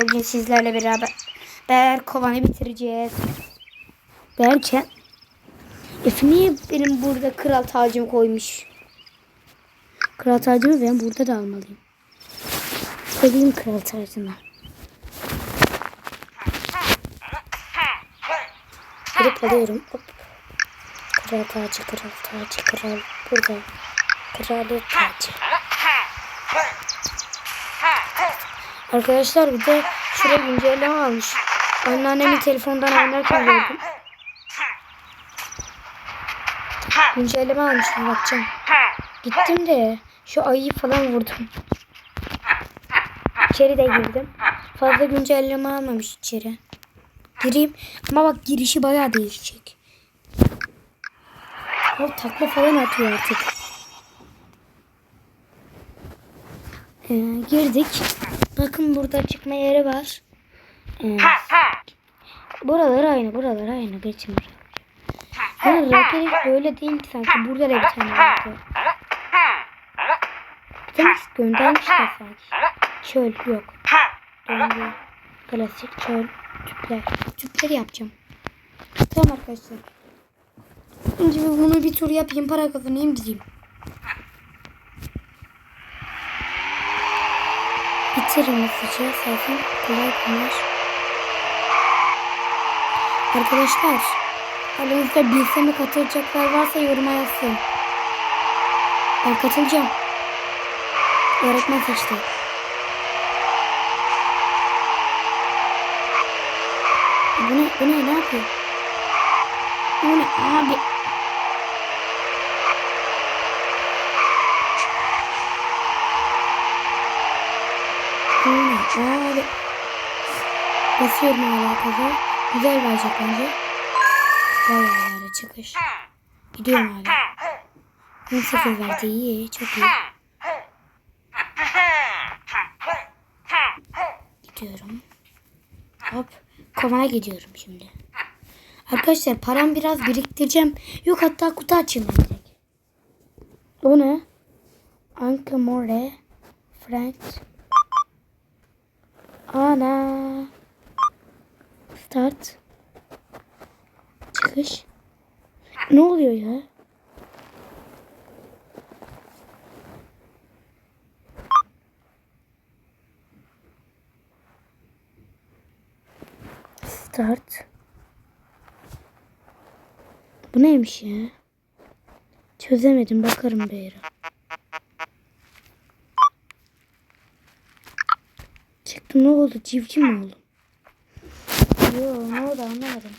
Bugün sizlerle beraber Ber kovanı bitireceğiz. Derken Efe niye benim burada kral tacımı koymuş? Kral tacımı ben burada da almalıyım. Koyayım kral tacını. Gidip alıyorum. Hop. Kral tacı, kral tacı, kral burada. Kraliyet tacı. Arkadaşlar bir de şuraya güncelleme almış. Anneannemin telefonundan oynarken gördüm. Güncelleme almış bir bakacağım. Gittim de şu ayıyı falan vurdum. İçeri de girdim. Fazla güncelleme almamış içeri. Gireyim ama bak girişi bayağı değişecek. O takla falan atıyor artık. Ee, girdik. Bakın burada çıkma yeri var. Ee, buralar aynı, buralar aynı. Geçin buraya. Yani raketi böyle değil sanki. Burada da bir tane vardı. Demiş göndermişler sanki. Çöl yok. Döngü. Klasik çöl. Tüpler. Tüpleri yapacağım. Tamam arkadaşlar. Önce bunu bir tur yapayım. Para kazanayım gideyim. Bitirin hızlıca. Zaten kolay bunlar. Arkadaşlar. Aranızda bilsemi katılacaklar varsa yoruma yazsın. Ben katılacağım. Öğretmen seçti. Bu ne? Bu ne? Ne yapıyor? Bu ne? Abi. Abi. Basıyorum hala kaza. Güzel verecek bence. Bayağı çıkış. Gidiyorum hala. 18 verdi iyi. Çok iyi. Gidiyorum. Hop. Kovana gidiyorum şimdi. Arkadaşlar param biraz biriktireceğim. Yok hatta kutu açayım ben direkt. O ne? Anka More. Frank. Ana. Start. Çıkış. Ne oluyor ya? Start. Bu neymiş ya? Çözemedim bakarım bir ara. Ne oldu? Civciv mi oldum? Yo ne oldu anlamadım.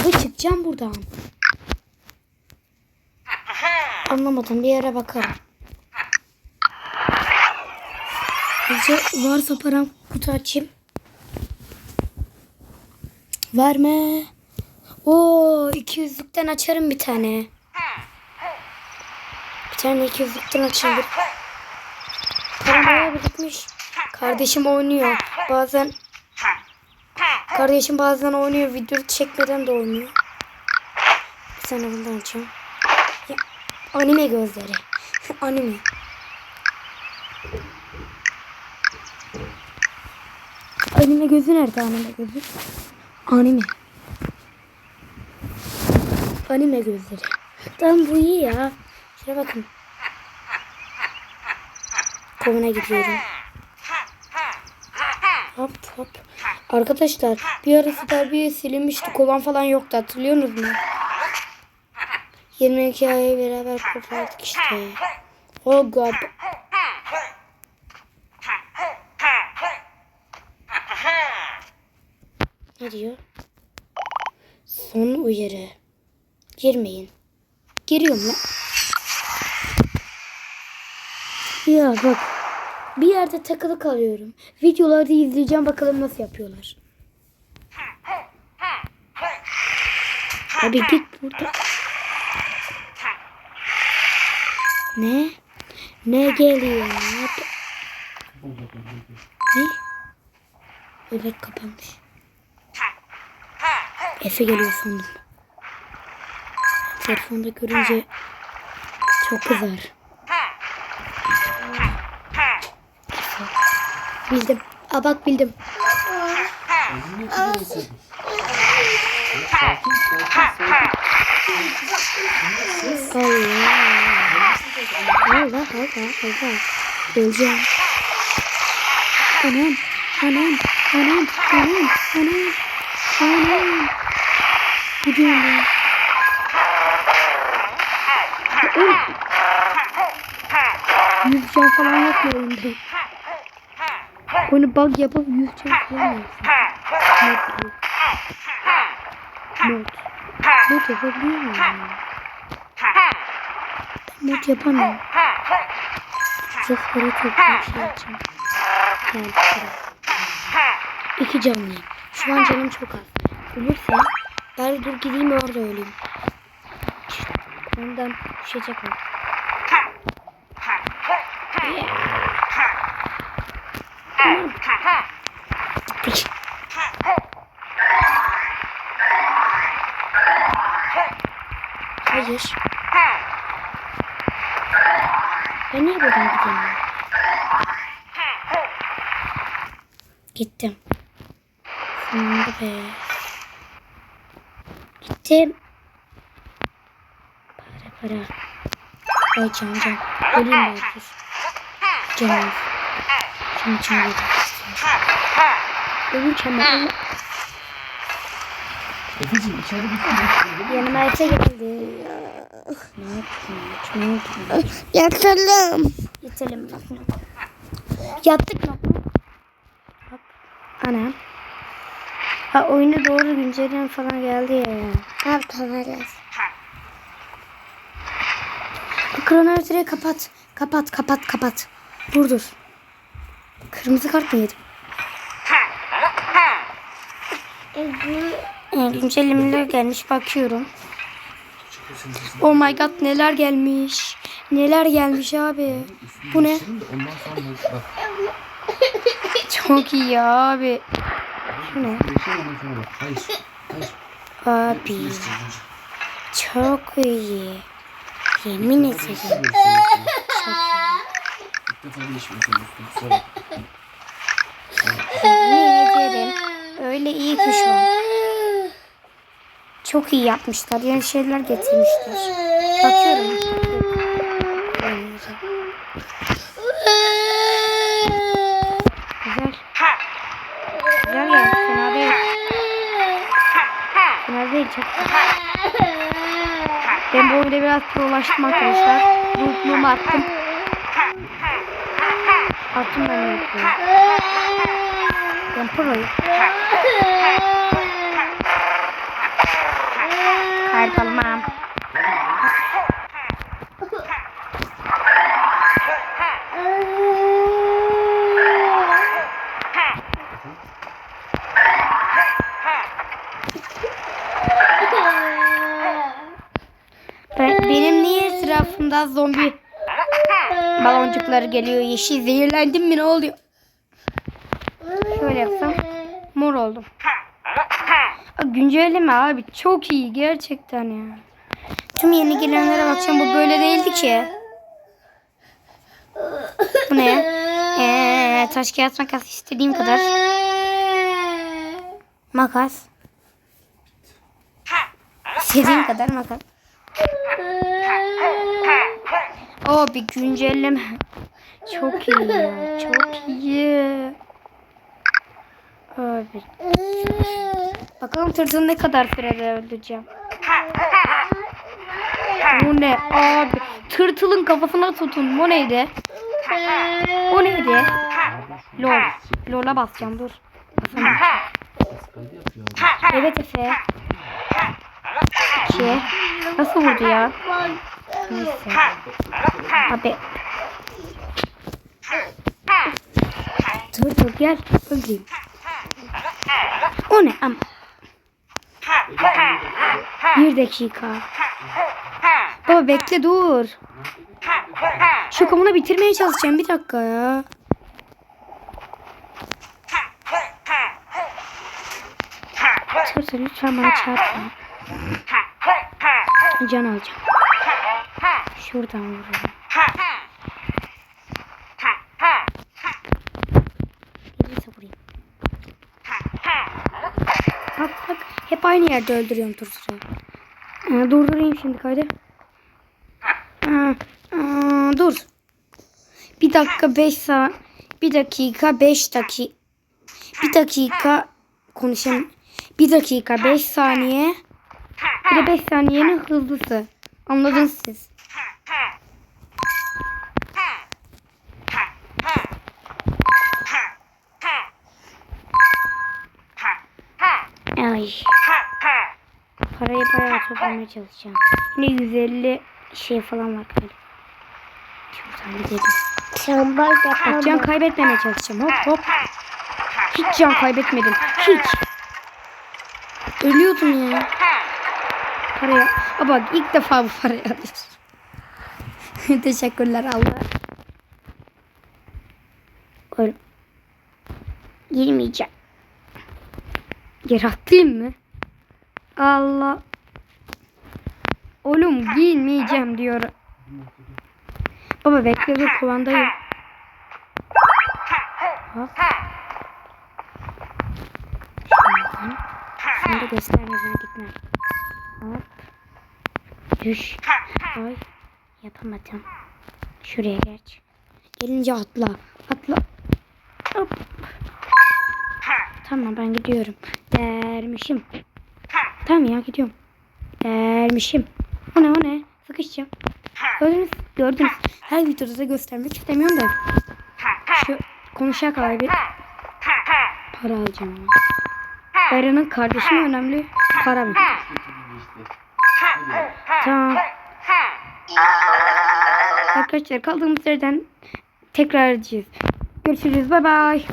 Abi çıkacağım buradan. Anlamadım bir yere bakarım. Önce varsa param kutu açayım. Verme. Oo 200'lükten açarım bir tane. Bir tane 200'lükten açayım. Param bayağı birikmiş. Kardeşim oynuyor. Bazen Kardeşim bazen oynuyor. Video çekmeden de oynuyor. Bir tane bundan açayım. Ya, anime gözleri. anime. Anime gözü nerede anime gözü? Anime. Anime gözleri. Tamam bu iyi ya. Şuna bakın. Kovuna gidiyorum. Hop hop. Arkadaşlar bir ara Starbu'ya silinmişti. Kovan falan yoktu hatırlıyorsunuz mu? 22 ay beraber kurtardık işte. Oh god. Ne diyor? Son uyarı. Girmeyin. Giriyorum lan. Ya bak. Bir yerde takılı kalıyorum. Videolarda izleyeceğim bakalım nasıl yapıyorlar. Abi git burada. Ne? Ne geliyor? Ne? Evet kapanmış. Efe geliyor sandım. Telefonda görünce çok kızar. Bildim. Aa bak bildim. Allah. Allah Allah Allah. Öleceğim. Anam. Anam. Anam. Anam. Anam. Anam. Gidiyorum ben. Öl. Yüz can falan yok mu Onu bug yapıp yüz yapsın. Mod. Mod. Mod yapabiliyor muyum? Mod yapamıyorum. Buraya. İki canlıyım. Şu an canım çok az. Ölürse ben dur gideyim orada öleyim. Ondan düşecek o. Gittik. Hayır. Ben niye buradan gidemiyorum? Gittim. Sonunda be. Gittim. Para para. Ay can can. Öleyim belki. Canım. Şimdi can yedim. Ben ölüm- Efeciğim içeri gitme. Yanıma Efe geldi. Ne yaptın? Ne yaptın? Yatalım. Yatalım. Yattık mı? Bak. Ana. Ha oyuna doğru güncelleme falan geldi ya. Ne yapacağız? Kronometreyi kapat. Kapat kapat kapat. Dur dur. Kırmızı kart mı yedim? Ee, güncellemeler gelmiş bakıyorum. Oh my god neler gelmiş. Neler gelmiş abi. Bu ne? Çok iyi abi. Bu ne? Abi. Çok iyi. Yemin ederim. İlk defa Öyle iyi ki şu an. Çok iyi yapmışlar. Yeni şeyler getirmişler. Bakıyorum. Güzel. Güzel ya. Fena değil. Fena değil. Çok. Ben bu oyunda biraz prolaştım arkadaşlar. Ruhluğumu attım. Attım ben ruhluğumu. Ben proyum. Kaybolmam. Ben, benim niye etrafımda zombi baloncukları geliyor? Yeşil zehirlendim mi ne oluyor? Şöyle yapsam mor oldum. Güncelleme abi çok iyi gerçekten ya. Tüm yeni gelenlere bakacağım bu böyle değildi ki. Bu ne? Ee, taş kağıt makas istediğim kadar. Makas. İstediğim kadar makas. O bir güncelleme. Çok iyi. Çok iyi. Abi. Bakalım tırtılı ne kadar sürede öldüreceğim. Bu ne abi? Tırtılın kafasına tutun. Bu neydi? O neydi? Lol. Lol'a basacağım dur. Evet Efe. İki. Nasıl vurdu ya? Neyse. Abi. Dur gel. Öldüreyim. O ne ama? Bir dakika. Baba bekle dur. Şu komunu bitirmeye çalışacağım. Bir dakika ya. Tırtıl lütfen bana çarpma. Can alacağım. Şuradan vururum. Aynı yerde öldürüyorum Tursur'u. Ee, durdurayım şimdi kaydı. Aa, aa, dur. Bir dakika 5 saat. Bir dakika 5 dakika. Bir dakika konuşayım. Bir dakika 5 saniye. Bir de 5 saniyenin hızlısı. Anladınız siz. Ay. Parayı bayağı toplamaya çalışacağım. Yine 150 şey falan var galiba. Şuradan gidelim. Sen bak Bak can yapamam. kaybetmemeye çalışacağım. Hop hop. Hiç can kaybetmedim. Hiç. Ölüyordum ya. Paraya. Aa bak ilk defa bu parayı alıyorum. Teşekkürler Allah. Oğlum. Girmeyeceğim. Geri atlayayım mı? Allah. Oğlum girmeyeceğim diyor. Baba bekle dur. Şuradan. Sen de göstermeden gitme. Hop. Düş. Ay. Yapamadım. Şuraya geç. Gelince atla. Atla. Hop. Tamam ben gidiyorum. Dermişim. Tamam ya gidiyorum. Dermişim. O ne o ne? Sıkışacağım. Gördünüz, gördünüz. Her videoda da göstermek istemiyorum da. Şu konuşacak abi. Para alacağım. Bayran'ın kardeşi önemli? Para mı? Tamam. Arkadaşlar kaldığımız yerden tekrar edeceğiz. Görüşürüz. Bay bay.